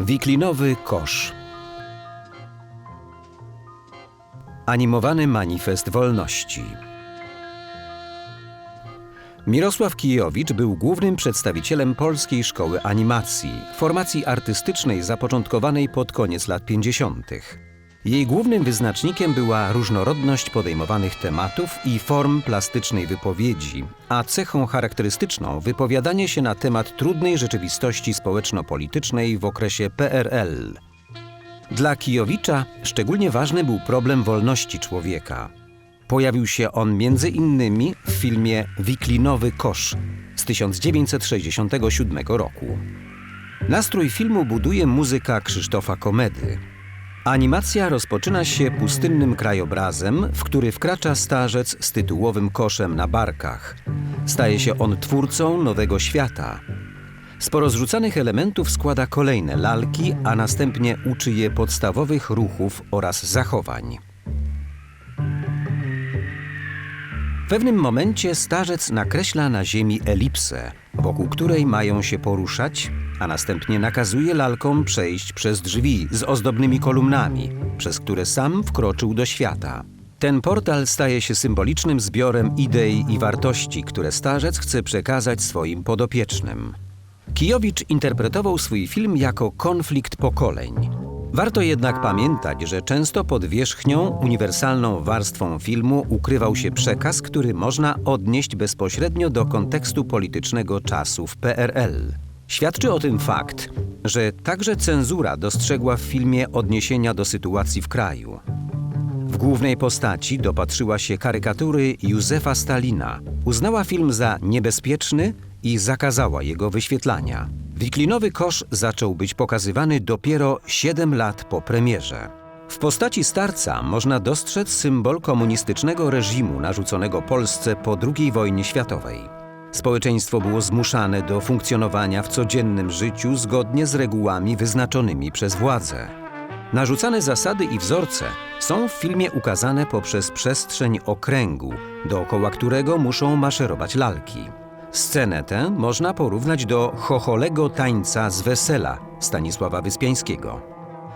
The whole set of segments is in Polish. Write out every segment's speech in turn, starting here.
Wiklinowy kosz. Animowany manifest wolności. Mirosław Kijowicz był głównym przedstawicielem polskiej szkoły animacji, formacji artystycznej zapoczątkowanej pod koniec lat 50. Jej głównym wyznacznikiem była różnorodność podejmowanych tematów i form plastycznej wypowiedzi, a cechą charakterystyczną wypowiadanie się na temat trudnej rzeczywistości społeczno-politycznej w okresie PRL. Dla Kijowicza szczególnie ważny był problem wolności człowieka. Pojawił się on między innymi w filmie Wiklinowy kosz z 1967 roku. Nastrój filmu buduje muzyka Krzysztofa Komedy. Animacja rozpoczyna się pustynnym krajobrazem, w który wkracza starzec z tytułowym koszem na barkach. Staje się on twórcą nowego świata. Z porozrzucanych elementów składa kolejne lalki, a następnie uczy je podstawowych ruchów oraz zachowań. W pewnym momencie starzec nakreśla na ziemi elipsę, wokół której mają się poruszać, a następnie nakazuje lalkom przejść przez drzwi z ozdobnymi kolumnami, przez które sam wkroczył do świata. Ten portal staje się symbolicznym zbiorem idei i wartości, które starzec chce przekazać swoim podopiecznym. Kijowicz interpretował swój film jako konflikt pokoleń. Warto jednak pamiętać, że często pod wierzchnią, uniwersalną warstwą filmu ukrywał się przekaz, który można odnieść bezpośrednio do kontekstu politycznego czasów PRL. Świadczy o tym fakt, że także cenzura dostrzegła w filmie odniesienia do sytuacji w kraju. W głównej postaci dopatrzyła się karykatury Józefa Stalina. Uznała film za niebezpieczny i zakazała jego wyświetlania. Wiklinowy kosz zaczął być pokazywany dopiero 7 lat po premierze. W postaci starca można dostrzec symbol komunistycznego reżimu narzuconego Polsce po II wojnie światowej. Społeczeństwo było zmuszane do funkcjonowania w codziennym życiu zgodnie z regułami wyznaczonymi przez władzę. Narzucane zasady i wzorce są w filmie ukazane poprzez przestrzeń okręgu, dookoła którego muszą maszerować lalki. Scenę tę można porównać do chocholego tańca z wesela Stanisława Wyspiańskiego.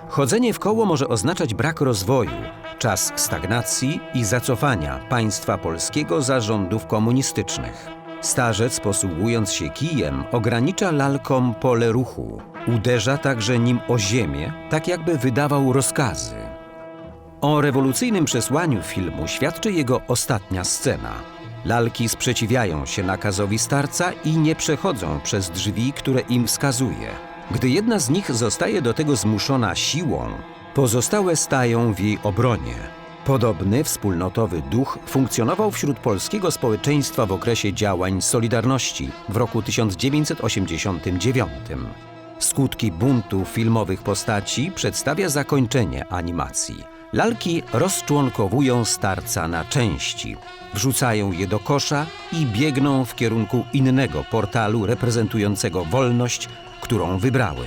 Chodzenie w koło może oznaczać brak rozwoju, czas stagnacji i zacofania państwa polskiego za rządów komunistycznych. Starzec, posługując się kijem, ogranicza lalkom pole ruchu. Uderza także nim o ziemię, tak jakby wydawał rozkazy. O rewolucyjnym przesłaniu filmu świadczy jego ostatnia scena. Lalki sprzeciwiają się nakazowi starca i nie przechodzą przez drzwi, które im wskazuje. Gdy jedna z nich zostaje do tego zmuszona siłą, pozostałe stają w jej obronie. Podobny wspólnotowy duch funkcjonował wśród polskiego społeczeństwa w okresie działań Solidarności w roku 1989. Skutki buntu filmowych postaci przedstawia zakończenie animacji. Lalki rozczłonkowują starca na części, wrzucają je do kosza i biegną w kierunku innego portalu reprezentującego wolność, którą wybrały.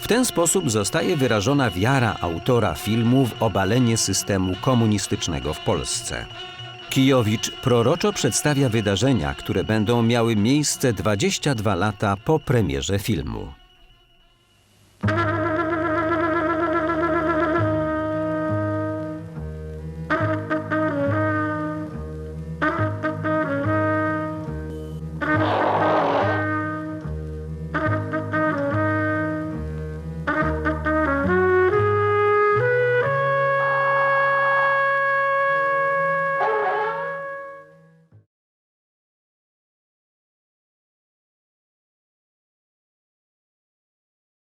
W ten sposób zostaje wyrażona wiara autora filmu w obalenie systemu komunistycznego w Polsce. Kijowicz proroczo przedstawia wydarzenia, które będą miały miejsce 22 lata po premierze filmu.